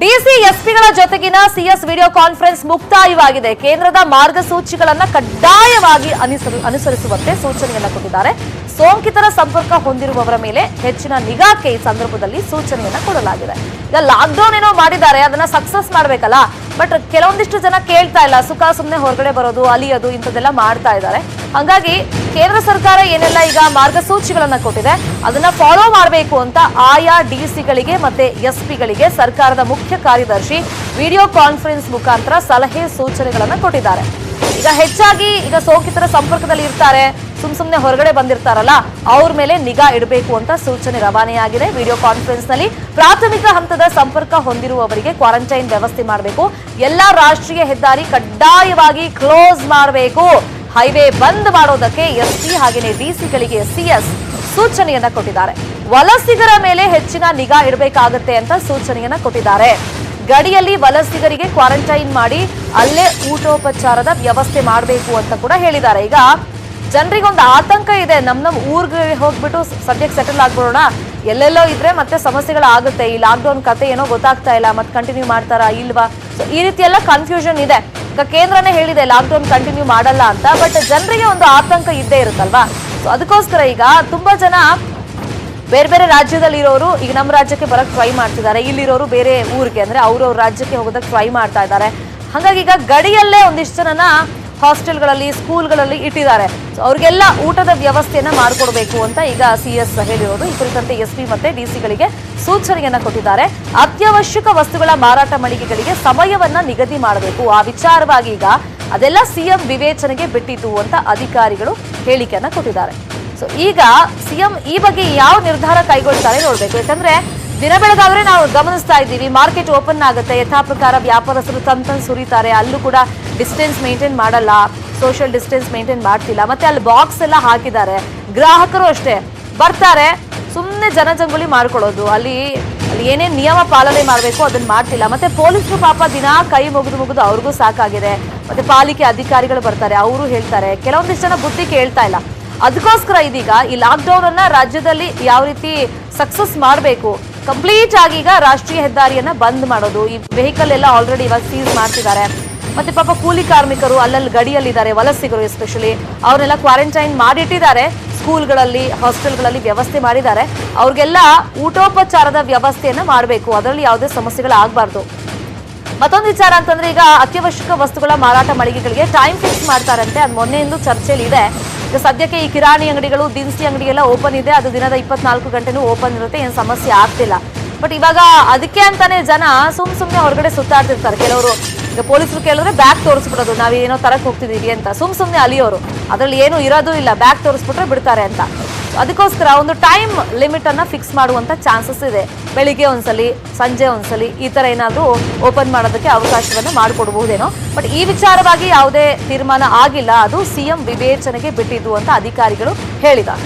DC ಎಸ್ಪಿಗಳ ಜೊತೆಗಿನ CS video conference ಮುಕ್ತಾಯವಾಗಿದೆ. ಕೇಂದ್ರದ ಮಾರ್ಗಸೂಚಿಗಳನ್ನು ಕಡ್ಡಾಯವಾಗಿ ಅನುಸರಿ- ಅನುಸರಿಸುವಂತೆ ಸೂಚನೆಯನ್ನು ಕೊಟ್ಟಿದ್ದಾರೆ. ಸೋಂಕಿತರ ಸಂಪರ್ಕ ಹೊಂದಿರುವವರ ಮೇಲೆ ಹೆಚ್ಚಿನ ನಿಗಾಕ್ಕೆ ಈ ಸಂದರ್ಭದಲ್ಲಿ ಸೂಚನೆಯನ್ನ ಕೊಡಲಾಗಿದೆ. ಈಗ ಲಾಕ್ಡೌನ್ ಏನೋ ಮಾಡಿದ್ದಾರೆ, ಅದನ್ನ ಸಕ್ಸಸ್ ಮಾಡ್ಬೇಕಲ್ಲ? ಬಟ್ ಕೆಲವೊಂದಿಷ್ಟು ಜನ ಕೇಳ್ತಾ ಇಲ್ಲ. ಸುಖ ಸುಮ್ಮನೆ ಹೊರಗಡೆ ಬರೋದು, ಅಲಿಯೋದು, ಇಂಥದ್ದೆಲ್ಲ ಮಾಡ್ತಾ ಇದ್ದಾರೆ. ಹಾಗಾಗಿ ಕೇಂದ್ರ ಸರ್ಕಾರ ಏನೆಲ್ಲ ಈಗ ಮಾರ್ಗಸೂಚಿಗಳನ್ನ ಕೊಟ್ಟಿದೆ, ಅದನ್ನ ಫಾಲೋ ಮಾಡಬೇಕು ಅಂತ ಆಯಾ ಡಿಸಿಗಳಿಗೆ ಮತ್ತೆ ಎಸ್ಪಿಗಳಿಗೆ ಸರ್ಕಾರದ ಮುಖ್ಯ ಕಾರ್ಯದರ್ಶಿ ವಿಡಿಯೋ ಕಾನ್ಫರೆನ್ಸ್ ಮುಖಾಂತರ ಸಲಹೆ ಸೂಚನೆಗಳನ್ನ ಕೊಟ್ಟಿದ್ದಾರೆ. ಈಗ ಹೆಚ್ಚಾಗಿ ಈಗ ಸೋಂಕಿತರ ಸಂಪರ್ಕದಲ್ಲಿ ಇರ್ತಾರೆ ಸುಮ್ ಸುಮ್ನೆ ಹೊರಗಡೆ ಬಂದಿರ್ತಾರಲ್ಲ, ಅವ್ರ ಮೇಲೆ ನಿಗಾ ಇಡಬೇಕು ಅಂತ ಸೂಚನೆ ರವಾನೆಯಾಗಿದೆ. ವಿಡಿಯೋ ಕಾನ್ಫರೆನ್ಸ್ನಲ್ಲಿ ಪ್ರಾಥಮಿಕ ಹಂತದ ಸಂಪರ್ಕ ಹೊಂದಿರುವವರಿಗೆ ಕ್ವಾರಂಟೈನ್ ವ್ಯವಸ್ಥೆ ಮಾಡಬೇಕು. ಎಲ್ಲಾ ರಾಷ್ಟ್ರೀಯ ಹೆದ್ದಾರಿ ಕಡ್ಡಾಯವಾಗಿ ಕ್ಲೋಸ್ ಮಾಡಬೇಕು. ಹೈವೇ ಬಂದ್ ಮಾಡೋದಕ್ಕೆ ಎಸ್ಪಿ ಹಾಗೆಯೇ ಡಿಸಿಗಳಿಗೆ ಸಿಎಸ್ ಸೂಚನೆಯನ್ನ ಕೊಟ್ಟಿದ್ದಾರೆ. ವಲಸಿಗರ ಮೇಲೆ ಹೆಚ್ಚಿನ ನಿಗಾ ಇಡಬೇಕಾಗತ್ತೆ ಅಂತ ಸೂಚನೆಯನ್ನ ಕೊಟ್ಟಿದ್ದಾರೆ. ಗಡಿಯಲ್ಲಿ ವಲಸಿಗರಿಗೆ ಕ್ವಾರಂಟೈನ್ ಮಾಡಿ ಅಲ್ಲೇ ಊಟೋಪಚಾರದ ವ್ಯವಸ್ಥೆ ಮಾಡಬೇಕು ಅಂತ ಕೂಡ ಹೇಳಿದ್ದಾರೆ. ಈಗ ಜನರಿಗೊಂದು ಆತಂಕ ಇದೆ. ನಮ್ ನಮ್ ಊರ್ಗೆ ಹೋಗ್ಬಿಟ್ಟು ಸದ್ಯಕ್ಕೆ ಸೆಟಲ್ ಆಗ್ಬಿಡೋಣ. ಎಲ್ಲೆಲ್ಲೋ ಇದ್ರೆ ಮತ್ತೆ ಸಮಸ್ಯೆಗಳಾಗುತ್ತೆ. ಈ ಲಾಕ್ಡೌನ್ ಕತೆ ಏನೋ ಗೊತ್ತಾಗ್ತಾ ಇಲ್ಲ. ಮತ್ತೆ ಕಂಟಿನ್ಯೂ ಮಾಡ್ತಾರಾ ಇಲ್ವಾ? ಸೊ ಈ ರೀತಿ ಎಲ್ಲ ಕನ್ಫ್ಯೂಷನ್ ಇದೆ. ಈಗ ಕೇಂದ್ರನೇ ಹೇಳಿದೆ ಲಾಕ್ಡೌನ್ ಕಂಟಿನ್ಯೂ ಮಾಡಲ್ಲ ಅಂತ. ಬಟ್ ಜನರಿಗೆ ಒಂದು ಆತಂಕ ಇದ್ದೇ ಇರುತ್ತಲ್ವಾ? ಸೊ ಅದಕ್ಕೋಸ್ಕರ ಈಗ ತುಂಬಾ ಜನ ಬೇರೆ ಬೇರೆ ರಾಜ್ಯದಲ್ಲಿ ಇರೋರು ಈಗ ನಮ್ಮ ರಾಜ್ಯಕ್ಕೆ ಬರಕ್ ಟ್ರೈ ಮಾಡ್ತಿದ್ದಾರೆ. ಇಲ್ಲಿರೋರು ಬೇರೆ ಊರಿಗೆ. ಅಂದ್ರೆ ಅವ್ರವ್ರ ರಾಜ್ಯಕ್ಕೆ ಹೋಗೋದಕ್ಕೆ ಟ್ರೈ ಮಾಡ್ತಾ ಇದ್ದಾರೆ. ಹಾಗಾಗಿ ಈಗ ಗಡಿಯಲ್ಲೇ ಒಂದಿಷ್ಟು ಜನನ ಹಾಸ್ಟೆಲ್ಗಳಲ್ಲಿ, ಸ್ಕೂಲ್ಗಳಲ್ಲಿ ಇಟ್ಟಿದ್ದಾರೆ. ಸೊ ಅವ್ರಿಗೆಲ್ಲ ಊಟದ ವ್ಯವಸ್ಥೆಯನ್ನು ಮಾಡಿಕೊಡ್ಬೇಕು ಅಂತ ಈಗ ಸಿ ಎಸ್ ಹೇಳಿರೋದು. ಈ ಕುರಿತಂತೆ ಎಸ್ ಪಿ ಮತ್ತೆ ಡಿಸಿಗಳಿಗೆ ಸೂಚನೆಯನ್ನ ಕೊಟ್ಟಿದ್ದಾರೆ. ಅತ್ಯವಶ್ಯಕ ವಸ್ತುಗಳ ಮಾರಾಟ ಮಳಿಗೆಗಳಿಗೆ ಸಮಯವನ್ನ ನಿಗದಿ ಮಾಡಬೇಕು. ಆ ವಿಚಾರವಾಗಿ ಈಗ ಅದೆಲ್ಲ ಸಿಎಂ ವಿವೇಚನೆಗೆ ಬಿಟ್ಟಿತು ಅಂತ ಅಧಿಕಾರಿಗಳು ಹೇಳಿಕೆಯನ್ನ ಕೊಟ್ಟಿದ್ದಾರೆ. ಸೊ ಈಗ ಸಿಎಂ ಈ ಬಗ್ಗೆ ಯಾವ ನಿರ್ಧಾರ ಕೈಗೊಳ್ತಾರೆ ನೋಡಬೇಕು. ಯಾಕಂದ್ರೆ ದಿನ ಬೆಳಗಾದ್ರೆ ನಾವು ಗಮನಿಸ್ತಾ ಇದ್ದೀವಿ. ಮಾರ್ಕೆಟ್ ಓಪನ್ ಆಗುತ್ತೆ. ಯಥಾ ಪ್ರಕಾರ ವ್ಯಾಪಾರಸ್ಥರು ತನ್ ಸುರಿತಾರೆ. ಅಲ್ಲೂ ಕೂಡ ಡಿಸ್ಟೆನ್ಸ್ ಮೇಂಟೈನ್ ಮಾಡಲ್ಲ. ಸೋಷಿಯಲ್ ಡಿಸ್ಟೆನ್ಸ್ ಮೇಂಟೈನ್ ಮಾಡ್ತಿಲ್ಲ. ಮತ್ತೆ ಅಲ್ಲಿ ಬಾಕ್ಸ್ ಎಲ್ಲ ಹಾಕಿದ್ದಾರೆ. ಗ್ರಾಹಕರು ಅಷ್ಟೇ. ಬರ್ತಾರೆ. ಸುಮ್ಮನೆ ಜನಜಂಗುಳಿ ಮಾಡ್ಕೊಳ್ಳೋದು. ಅಲ್ಲಿ ಅಲ್ಲಿ ಏನೇನು ನಿಯಮ ಪಾಲನೆ ಮಾಡಬೇಕು ಅದನ್ನ ಮಾಡ್ತಿಲ್ಲ. ಮತ್ತೆ ಪೊಲೀಸರು ಪಾಪ ದಿನ ಕೈ ಮುಗಿದು ಮುಗಿದು ಅವ್ರಿಗೂ ಸಾಕಾಗಿದೆ. ಮತ್ತೆ ಪಾಲಿಕೆ ಅಧಿಕಾರಿಗಳು ಬರ್ತಾರೆ. ಅವರು ಹೇಳ್ತಾರೆ. ಕೆಲವೊಂದಿಷ್ಟು ಜನ ಬುದ್ಧಿ ಕೇಳ್ತಾ ಇಲ್ಲ. ಅದಕ್ಕೋಸ್ಕರ ಇದೀಗ ಈ ಲಾಕ್ಡೌನ್ ಅನ್ನ ರಾಜ್ಯದಲ್ಲಿ ಯಾವ ರೀತಿ ಸಕ್ಸಸ್ ಮಾಡಬೇಕು? ಕಂಪ್ಲೀಟ್ ಆಗಿ ಈಗ ರಾಷ್ಟ್ರೀಯ ಹೆದ್ದಾರಿಯನ್ನ ಬಂದ್ ಮಾಡೋದು. ಈ ವೆಹಿಕಲ್ ಎಲ್ಲ ಆಲ್ರೆಡಿ ಇವಾಗ ಸೀಸ್ ಮಾಡ್ತಿದ್ದಾರೆ. ಮತ್ತೆ ಪಾಪ ಕೂಲಿ ಕಾರ್ಮಿಕರು ಅಲ್ಲಲ್ಲಿ ಗಡಿಯಲ್ಲಿದ್ದಾರೆ, ವಲಸಿಗರು ಎಸ್ಪೆಷಲಿ ಅವ್ರನ್ನೆಲ್ಲ ಕ್ವಾರಂಟೈನ್ ಮಾಡಿಟ್ಟಿದ್ದಾರೆ ಸ್ಕೂಲ್ಗಳಲ್ಲಿ ಹಾಸ್ಟೆಲ್ಗಳಲ್ಲಿ ವ್ಯವಸ್ಥೆ ಮಾಡಿದ್ದಾರೆ. ಅವ್ರಿಗೆಲ್ಲ ಊಟೋಪಚಾರದ ವ್ಯವಸ್ಥೆಯನ್ನ ಮಾಡಬೇಕು. ಅದರಲ್ಲಿ ಯಾವುದೇ ಸಮಸ್ಯೆಗಳು ಆಗಬಾರ್ದು ಮತ್ತೊಂದು ವಿಚಾರ ಅಂತಂದ್ರೆ ಈಗ ಅತ್ಯವಶ್ಯಕ ವಸ್ತುಗಳ ಮಾರಾಟ ಮಳಿಗೆಗಳಿಗೆ ಟೈಮ್ ಫಿಕ್ಸ್ ಮಾಡ್ತಾರಂತೆ. ಅದು ಮೊನ್ನೆಯಿಂದ ಚರ್ಚೆಯಲ್ಲಿ ಇದೆ. ಸದ್ಯಕ್ಕೆ ಈ ಕಿರಾಣಿ ಅಂಗಡಿಗಳು, ದಿನಸಿ ಅಂಗಡಿ ಎಲ್ಲ ಓಪನ್ ಇದೆ. ಅದು ದಿನದ ಇಪ್ಪತ್ನಾಲ್ಕು ಗಂಟೆನೂ ಓಪನ್ ಇರುತ್ತೆ. ಏನು ಸಮಸ್ಯೆ ಆಗ್ತಿಲ್ಲ. ಬಟ್ ಇವಾಗ ಅದಕ್ಕೆ ಅಂತಾನೆ ಜನ ಸುಮ್ ಸುಮ್ನೆ ಹೊರಗಡೆ ಸುತ್ತಾಡ್ತಿರ್ತಾರೆ. ಕೆಲವರು ಈಗ ಪೊಲೀಸರು ಕೇಳಿದ್ರೆ ಬ್ಯಾಗ್ ತೋರಿಸ್ಬಿಡೋದು. ನಾವೇನೋ ತರಕ್ಕೆ ಹೋಗ್ತಿದೀವಿ ಅಂತ. ಸುಮ್ ಸುಮ್ನೆ ಅಲಿಯೋರು. ಅದರಲ್ಲಿ ಏನು ಇರೋದು ಇಲ್ಲ. ಬ್ಯಾಗ್ ತೋರಿಸ್ಬಿಟ್ರೆ ಬಿಡ್ತಾರೆ ಅಂತ. ಅದಕ್ಕೋಸ್ಕರ ಒಂದು ಟೈಮ್ ಲಿಮಿಟ್ ಅನ್ನ ಫಿಕ್ಸ್ ಮಾಡುವಂತ ಚಾನ್ಸಸ್ ಇದೆ. ಬೆಳಿಗ್ಗೆ ಒಂದ್ಸಲಿ, ಸಂಜೆ ಒಂದ್ಸಲಿ ಈ ತರ ಏನಾದ್ರೂ ಓಪನ್ ಮಾಡೋದಕ್ಕೆ ಅವಕಾಶವನ್ನು ಮಾಡಿಕೊಡ್ಬಹುದೇನೋ. ಬಟ್ ಈ ವಿಚಾರವಾಗಿ ಯಾವುದೇ ತೀರ್ಮಾನ ಆಗಿಲ್ಲ. ಅದು ಸಿಎಂ ವಿವೇಚನೆಗೆ ಬಿಟ್ಟಿದ್ದು ಅಂತ ಅಧಿಕಾರಿಗಳು ಹೇಳಿದ್ದಾರೆ.